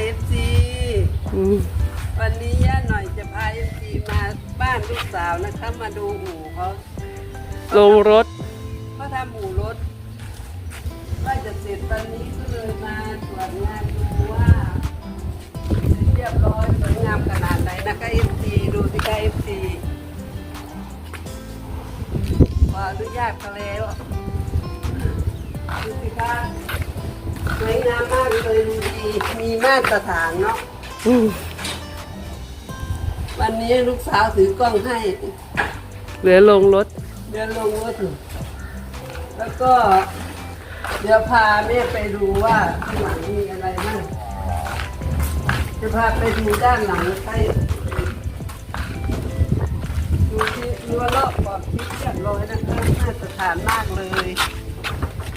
เอฟซีอืมวันนี้ย่าหน่อยจะพาเอฟซีมาบ้านลูกสาวนะคะ มาดูอู่เขาลงรถ เขาทำอู่รถว่าจะเสร็จตอนนี้ก็เลยมาตรวจงานดูว่าเรียบร้อยสวยงามขนาดไหนนะคะเอฟซีดูสิคะเอฟซีขออนุญาตเขาแล้วดูสิคะ สวยงามมากเลยดูดีมีมาตรฐานเนาะอืมวันนี้ลูกสาวถือกล้องให้เหลือลงรถ เดินลงรถอยู่แล้วก็ เดี๋ยวพาแม่ไปดูว่าข้างหลังมีอะไรบ้างจะพาไปดูด้านหลังใกล้ดูที่รั้วรอบขอบชิดเรียบร้อยนะคะน่าตรฐานมากเลย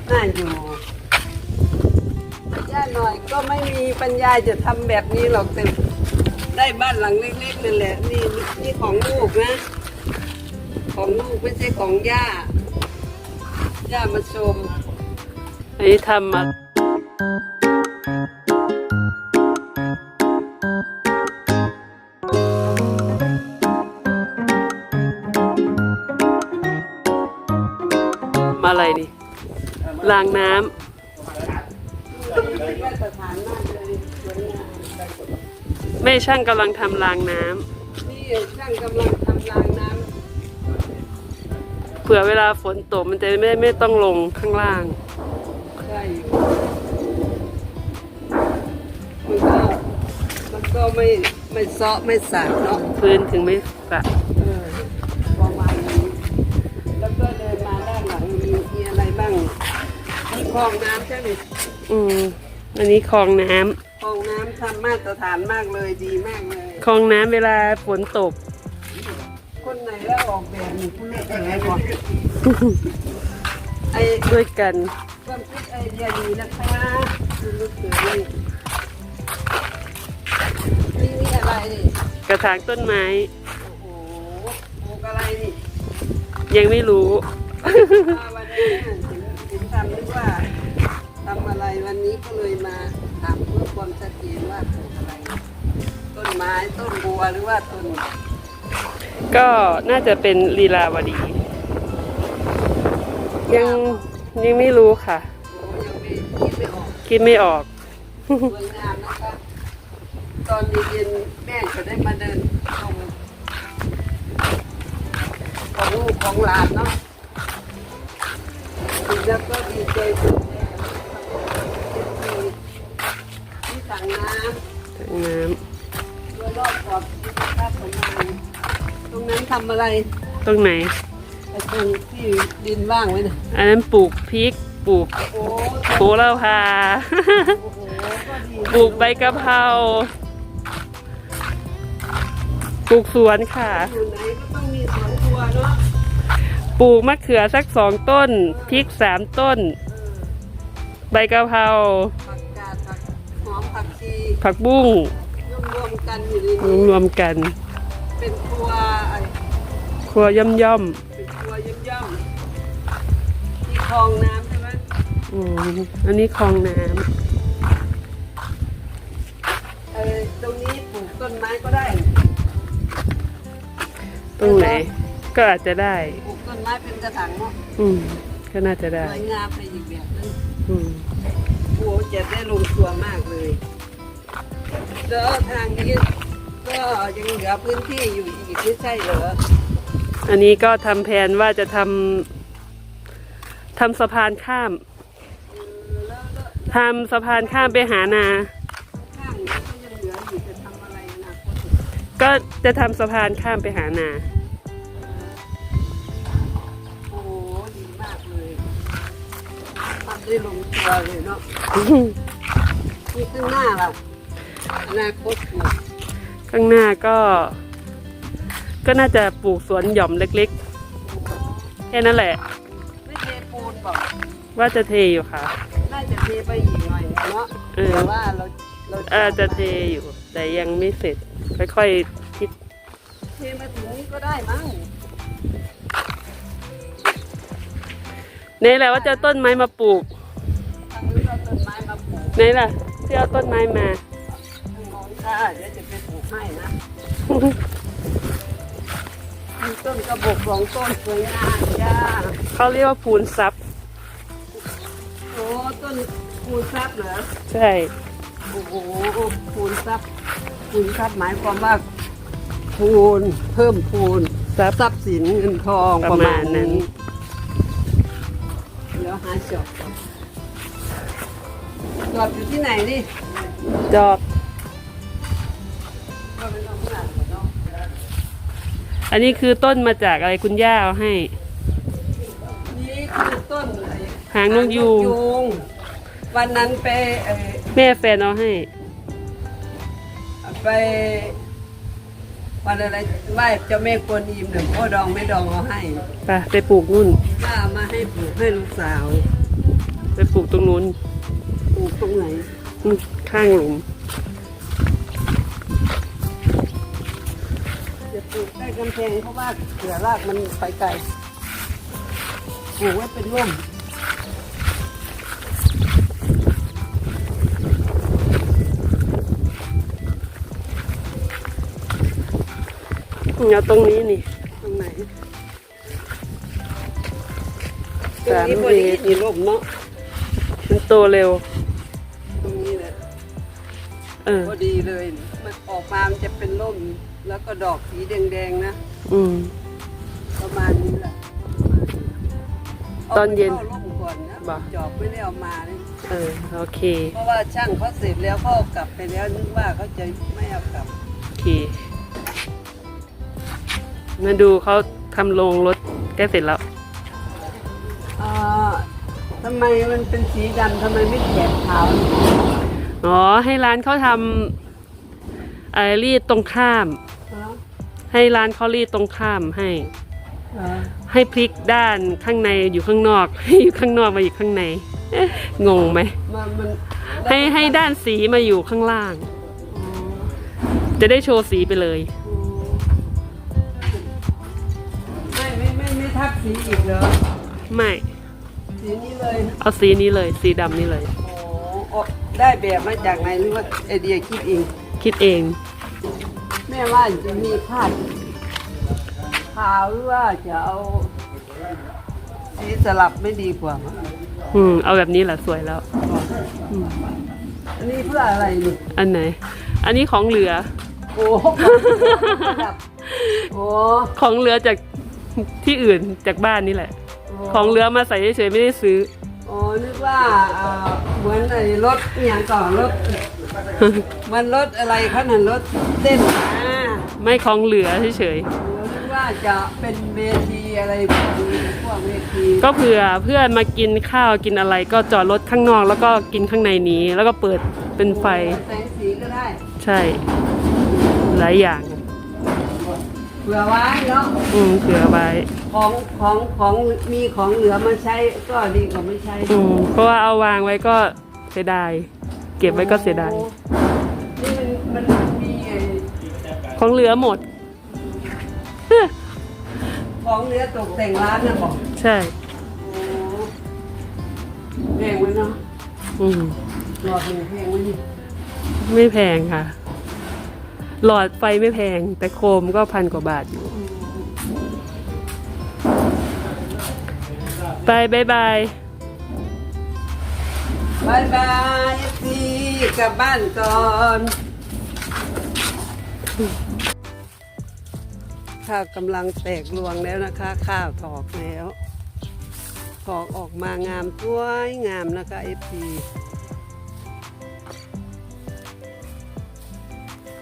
น่าอยู่ย่าหน่อย ก็ไม่มีปัญญาจะทำแบบนี้หรอกแต่ได้บ้านหลังเล็กๆนั่นแหละ นี่นี่ของลูกนะ ของลูกไม่ใช่ของย่า ย่ามาชมอันนี้ทำมามาอะไรนี่รางน้ม แม่ช่างกำลังทำรางน้นี่ช่างกำลังทำรางน้ำเผื่อเวลาฝนตกมันจะไม่ไม่ต้องลงข้างล่างำใช่อยู่มันก็มันก็ไม่ไม่เซาะไม่สาดเนาะ พื้นถึงไม่สะเออประมาณนี้แล้วก็เดินมาด้านหลังมีมีอะไรบ้างมีคลองน้ำใช่ไหมอืมอันนี้คลองน้คลองน้ำ ทำมาตรฐานมากเลยดีมากเลยำคลองน้ำเวลาฝนตก คนไหนแล้วออกแบบมีผู้เล่นอะไรก่อนไอ้ด้วยกันความคิดไอเดียดีนะคะคุณลูกเสือนี่นี่นี่อะไรนี่กระถางต้นไม้ โอ้โหปลูกอะไรนี่ยังไม่รู้ มาวันนี้ถึงถึงทำนึกว่าทำอะไรวันนี้ก็เลยมาถามเพื่อ ความชัดเจนว่าปลูกอะไร ต้นไม้ต้นบัวหรือว่าต้นก็น่าจะเป็นลีลาวดี ยังยังไม่รู้ค่ะ โอ้ยังไม่คิดไม่ออกคิดไม่ออก สวยงามนะคะ ตอนเย็นๆแม่จะได้มาเดินชมของลูกของหลานเนาะแล้วก็ดีใจสุด แน่ที่สั่งน้ถังน้ำด้วยรอบขอบที่ภาพของมันตรงนั้นทำอะไรำตรงไหน ไอ้ตรงที่ดินว่างไว้น่ะอันนั้นปลูกพริกปลูกโอ้โหระพา โอ้โหก็ดีปลูกใบกะเพราปลูกสวนค่ะ อยู่ไหนก็ต้องมีสวนครัวเนาะปลูกมะเขือสักสองต้นพริกสามต้นเออใบกะเพราผักกาดผักห อมผักชีผักบุ้งรวมๆกันอยู่ในรนี้วมกัน เป็นครัวไอ้ครัวย่อมย่อมเป็นครัวย่อมๆที่คลองน้ำใช่ไหมๆอืมอันนี้คลองน้เออตรงนี้ปลูกต้นไม้ก็ได้ำตรงไหน ก็อาจจะได้ ปลูกต้นไม้เป็นกระถางเนาะอืมก็น่าจะได้สวยงามไปอีกแบบนึงอืม โอ้จะได้ลงตัวมากเลยแล้วทางนี้ก็ยังเหลือพื้นที่อยู่อีกไม่ใช่เหรออันนี้ก็ทำแผนว่าจะทำทำสะพานข้ามเออแล้วแล้วทำสะพานข้ามไปหานาข้างนี้ก็ยังเหลืออยู่จะทำอะไรนะคตก็จะทำสะพานข้ามไปหานา ได้ลงตัวเลยเนาะนี่ข้างหน้าล่ะอนาคตปลูกข้างหน้าก็ ก็น่าจะปลูกสวนหย่อมเล็กๆ แค่นั้นแหละ ไม่เทปูนบอกว่าจะเทอยู่ค่ะ น่าจะเทไปอีกหน่อยเนาะเออ แต่ว่าเราเราอาจจะเทอยู่ แต่ยังไม่เสร็จ ค่อยๆคิด เทมาถึงนี้ก็ได้มั้งนี่แหละว่าจะเอาต้นไม้มาปลูก ไม้มาปลูกนี่ล่ะที่เอาต้นไม้มาค่ะเดี๋ยวจะไปปลูกให้นะมีต้นกระบอกสองต้นสวยงามจ้าเขาเรียกว่าพูนซับโอ้ต้นคูณทรัพย์เหรอใช่โอ้โหคูณทรัพย์คูณทรัพย์หมายความว่าคูณเพิ่มคูณซับทรัพย์สินเงินทองปประระมามาณณนั้นั้นนเดี๋ยวหาจอบก่อน จอบอยู่ที่ไหนนี่จอบ ก็เป็นต้องหลังเนาะอันนี้คือต้นมาจากอะไรคุณย่าเอาให้ นี่คือต้นไอ้หางนกยูงหางงวันนั้นไปเอ่อ แม่แฟนเอาให้ ไปวันอะไรไหว้เจ้าแม่กวนอิมเนี่ยพ่อดองไม่ดองเอาให้ไปไปปลูกนู่นป้าเอามาให้ปลูกให้ลูกสาว ไปปลูกตรงนู้นปลูก ตรงไหนอืมข้างหลุมจะปลูกใกล้กำแพงเพราะว่าเสือรากมันไปไกลปลูกไว้เป็นร่มเอาตรงนี้นี่ตรงไหนตสารงมนี้พอเมดีตรมีร่มเนาะมันโตเร็วตรงนี้แหละ เออ พอดีเลย มันออกมา มันจะเป็นร่ม แล้วก็ดอกสีแดงๆนะ อืม ประมาณนี้แหละตอนเย็นาไปข้าร่มก่อนนะบ่จอบไม่ได้เอามาเลยเออ โอเค เพราะว่าช่างเขาเสร็จแล้วเขาเอากลับไปแล้วนึกว่าเขาจะไม่เอากลับ โอเค มาดูเขาทำโรงรถใกล้เสร็จแล้วอ่าทำไมมันเป็นสีดำทำไมไม่แถบขาว อ๋อ ให้ร้านเขาทำไอรีดตรงข้ามเหรอให้ร้านเขารีดตรงข้ามให้เหรอให้พลิกด้านข้างในอยู่ข้างนอก ให้อยู่ข้างนอกมาอยู่ข้างใน งงไหมมันมันให้ให้ด้านสีมาอยู่ข้างล่างอ๋อจะได้โชว์สีไปเลยอ๋อไม่ไม่ไม่ไม่ทับสีอีกเหรอ ไม่ สีนี้เลย เอาสีนี้เลย สีดำนี้เลย โอ้โอ้ ได้แบบมาจากไหนหรือว่าไอเดียคิดเอง คิดเอง แม่ว่าจะมีผ้าขาวหรือว่าจะเอาสีสลับไม่ดีกว่ามั้งอืม เอาแบบนี้แหละสวยแล้ว อันนี้เพื่ออะไรนี่อันไหน อันนี้ของเหลือ โอ้โหโอ้ของเหลือจากที่อื่นจากบ้านนี่แหละ ของเหลือมาใส่เฉยๆไม่ได้ซื้อ โอ้นึกว่าเอ่อเหมือนไอ้รถอหย่างก่อนรถ มันรถอะไรคะนั่นรถเต้นอ่าไม่ของเหลือเฉยโอ้นึกว่าจะเป็นเวทีอะไรพวกนี้พวกเวทีๆก็เผื่อเพื่อนมากินข้าวกินอะไรก็จอดรถข้างนอกแล้วก็กินข้างในนี้ แล้วก็เปิดเป็นไฟ แสงสีก็ได้ ใช่ หลายอย่าง เผื่อไว้เนาะอืมเผื่อไว้ ของของของมีของเหลือมาใช้ก็ดีกว่าไม่ใช้อืมเพราะว่าเอาวางไว้ก็เสียดาย เก็บไว้ก็เสียดายโอ้นี่มันมันมีไอ้ของเหลือหมด ของเหลือตกแต่งร้านนะบอกใช่ โอ้แพงไว้เนาะอืมหลอดหนึ่งแพงไว้นี่ไม่แพงค่ะ หลอดไฟไม่แพง แต่โคมก็พันกว่าบาทอยู่ ไปบายบายบายบายสิกลับบ้านก่อน ข้าวกำลังแตกรวงแล้วนะคะ ข้าวถอกแล้วถอกออกมางามสวยงามนะคะเอฟซี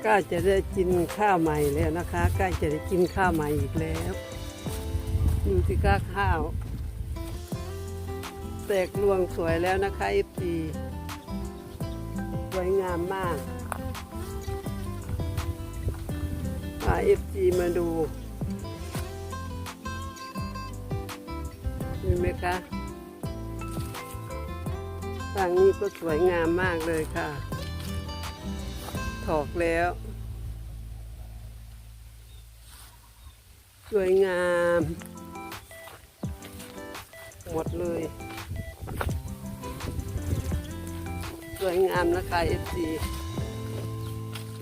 ก็จะได้กินข้าวใหม่แล้วนะคะใกล้จะได้กินข้าวใหม่อีกแล้วดูสิก้าข้าว แตกรวงสวยแล้วนะคะเอฟซีสวยงามมากพาเอฟซีมาดูเห็นไหมคะทางนี้ก็สวยงามมากเลยค่ะ ออกแล้ว สวยงาม หมดเลย สวยงามนะคะเอฟซี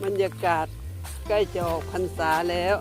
บรรยากาศใกล้จะออกพรรษาแล้ว